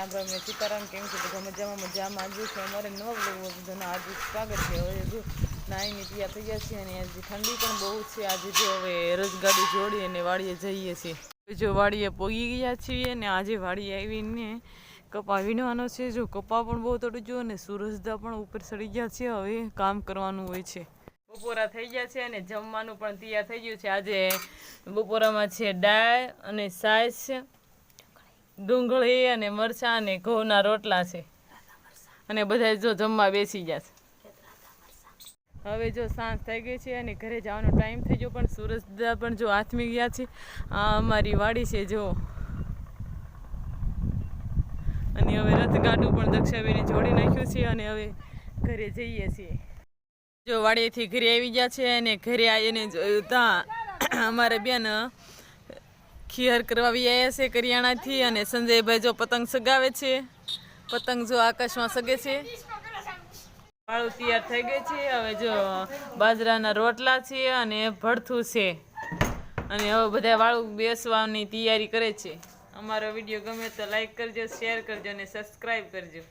રામ રામ ને સીતારામ કેમ છે? બધા મજામાં? મજામાં આજે છે અમારે નવા બ્લોગ બધાનું આજે સ્વાગત છે. હવે હજુ નાઈને તૈયાર થઈ ગયા છીએ અને આજે ઠંડી પણ બહુ છે. આજે જો હવે રજગાડી જોડી અને વાડીએ જઈએ છીએ. જો વાડીએ પોગી ગયા છીએ ને આજે વાડીએ આવીને કપા વીણવાનો છે. જો કપા પણ બહુ તડું જો અને સૂરજદા પણ ઉપર ચડી ગયા છે. હવે કામ કરવાનું હોય છે. બપોરા થઈ ગયા છે અને જમવાનું પણ તૈયાર થઈ ગયું છે. આજે બપોરામાં છે દાળ અને સાસ ડુંગળી અને મરચાં અને ઘઉંના રોટલા છે. અને બધા જો જમવા બેસી ગયા છે. હવે જો સાંજ થઈ ગઈ છે અને ઘરે જવાનો ટાઈમ થઈ ગયો, પણ સૂરજદા પણ જો આથમી ગયા છે. આ અમારી વાડી છે જો. અને હવે રથગાડું પણ દક્ષાબેને જોડી નાખ્યું છે અને હવે ઘરે જઈએ છીએ. જો વાડીએથી ઘરે આવી ગયા છે અને ઘરે આવીને જોયું ત્યાં અમારે બેન ખીહર કરવા આવ્યા છે કરિયાણાથી અને સંજયભાઈ જો પતંગ સગાવે છે. પતંગ જો આકાશમાં સગે છે. વાળું તૈયાર થઈ ગઈ છે. હવે જો બાજરાના રોટલા છે અને ભડથું છે. અને હવે બધા વાળું બેસવાની તૈયારી કરે છે. અમારો વીડિયો ગમે તો લાઈક કરજો શેર કરજો અને સબસ્ક્રાઈબ કરજો.